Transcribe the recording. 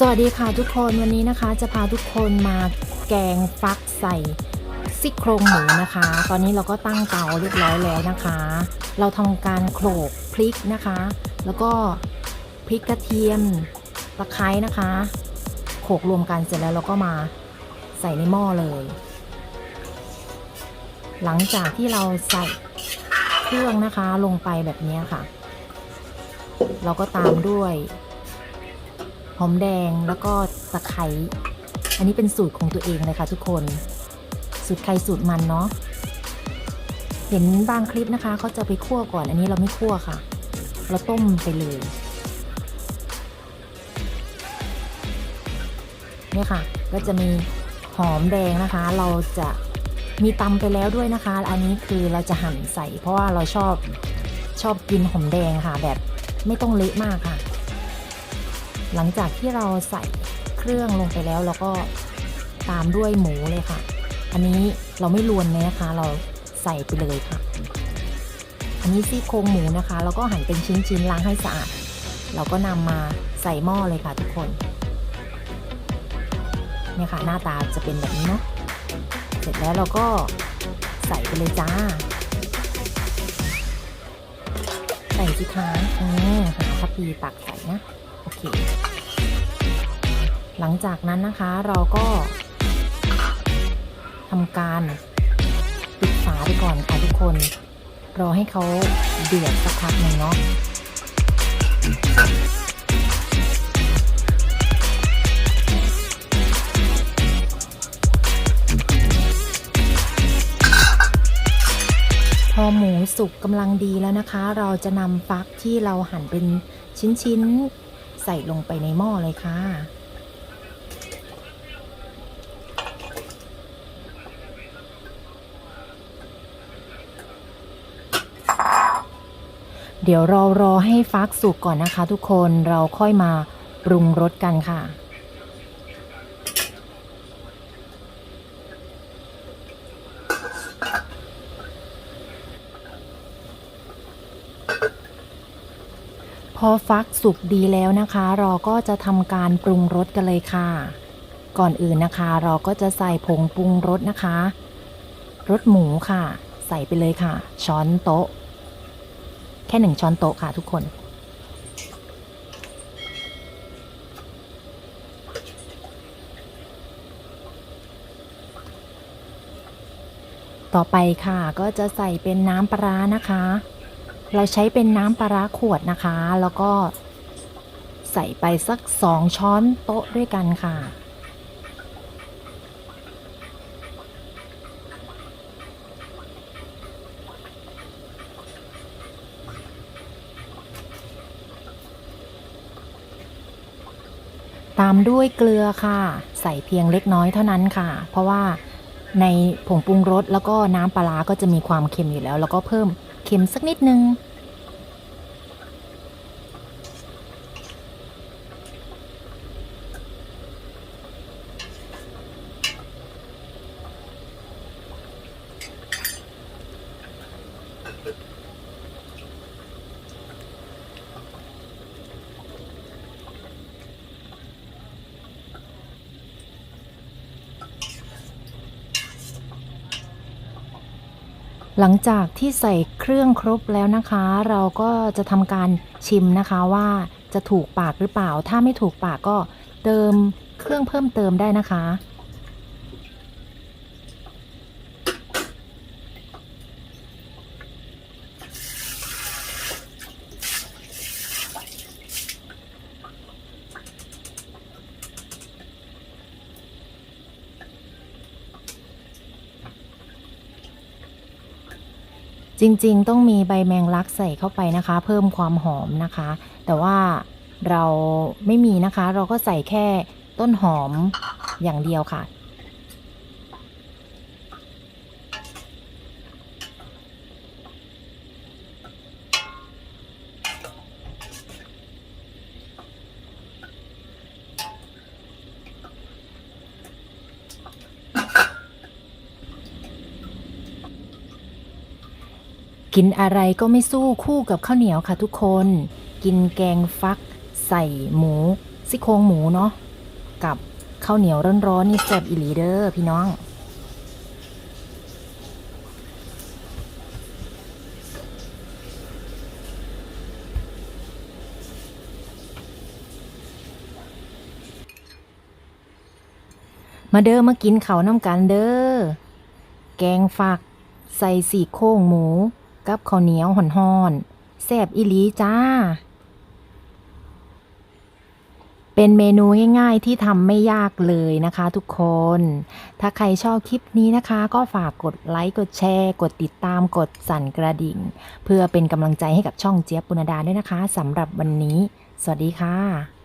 สวัสดีค่ะทุกคนวันนี้นะคะจะพาทุกคนมาแกงฟักใส่ซี่โครงหมูนะคะ ตอนนี้เราก็ตั้งเตาเรียบร้อยแล้วนะคะ เราทำการโขลกพริกนะคะ แล้วก็พริกกระเทียมตะไคร้นะคะโขลกรวมกันเสร็จแล้วเราก็มาใส่ในหม้อเลย หลังจากที่เราใส่เครื่องนะคะลงไปแบบนี้ค่ะ เราก็ตามด้วย หอมแดงแล้วก็ตะไคร้อันนี้เป็นสูตรของตัวเองเลยค่ะทุกคน สูตรใครสูตรมันเนาะเห็นบางคลิปนะคะเขาจะไปคั่วก่อน อันนี้เราไม่คั่วค่ะ เราต้มไปเลยเนี่ยค่ะ ก็จะมีหอมแดงนะคะ เราจะมีตำไปแล้วด้วยนะคะ อันนี้คือเราจะหั่นใส่ เพราะว่าเราชอบชอบกินหอมแดงค่ะ แบบไม่ต้องเละมากค่ะ หลังจากที่เราใส่เครื่องลงไปแล้วเราก็ตามด้วยหมูเลยค่ะ อันนี้เราไม่รวนเลยนะคะ เราใส่ไปเลยค่ะ อันนี้ซี่โครงหมูนะคะเราก็หั่นเป็นชิ้นๆล้างให้สะอาด เราก็นำมาใส่หม้อเลยค่ะทุกคนเนี่ยค่ะหน้าตาจะเป็นแบบนี้เนาะ เสร็จแล้วเราก็ใส่ไปเลยจ้า ใส่สิคะอืมหาทัพพีตักใส่นะ เค หลังจากนั้นนะคะเราก็ทำการปิดฝาไปก่อนค่ะทุกคน รอให้เขาเดือดสักพักหนึ่งเนาะพอหมูสุกกำลังดีแล้วนะคะ เราจะนำฟักที่เราหั่นเป็นชิ้นๆ ใส่ลงไปในหม้อเลยค่ะ เดี๋ยวรอรอให้ฟักสุกก่อนนะคะทุกคนเราค่อยมาปรุงรสกันค่ะ อฟักสุกดีแล้วนะคะ เราก็จะทำการปรุงรสกันเลยค่ะ ก่อนอื่นนะคะ เราก็จะใส่ผงปรุงรสนะคะรสหมูค่ะ ใส่ไปเลยค่ะ ช้อนโต๊ะ แค่หนึ่งช้อนโต๊ะค่ะทุกคน ต่อไปค่ะก็จะใส่เป็นน้ำปลาร้านะคะ เราใช้เป็นน้ำปลาร้าขวดนะคะ แล้วก็ใส่ไปสักสองช้อนโต๊ะด้วยกันค่ะ ตามด้วยเกลือค่ะ ใส่เพียงเล็กน้อยเท่านั้นค่ะ เพราะว่าในผงปรุงรสแล้วก็น้ำปลาร้าก็จะมีความเค็มอยู่แล้ว แล้วก็เพิ่มเค็มสักนิดนึง หลังจากที่ใส่เครื่องครบแล้วนะคะ เราก็จะทำการชิมนะคะว่าจะถูกปากหรือเปล่า ถ้าไม่ถูกปากก็เติมเครื่องเพิ่มเติมได้นะคะ จริงๆ ต้องมีใบแมงลักใส่เข้าไปนะคะ เพิ่มความหอมนะคะ แต่ว่าเราไม่มีนะคะ เราก็ใส่แค่ต้นหอมอย่างเดียวค่ะ กินอะไรก็ไม่สู้คู่กับข้าวเหนียวค่ะทุกคน กินแกงฟัก ใส่หมูซี่โครงหมูเนาะกับข้าวเหนียวร้อนๆนี่แซ่บอีหลีเด้อพี่น้องมาเด้อมากินเขาน้ำกันเด้อ แกงฝัก ใส่สี่โครงหมู กับข้าวเหนียวห่อนๆแซ่บอีหลีจ้า เป็นเมนูง่ายๆที่ทำไม่ยากเลยนะคะทุกคน ถ้าใครชอบคลิปนี้นะคะ ก็ฝากกดไลค์กดแชร์ กดติดตามกดสั่นกระดิ่ง เพื่อเป็นกำลังใจให้กับช่องเจี๊ยบปุณดาด้วยนะคะสำหรับวันนี้ สวัสดีค่ะ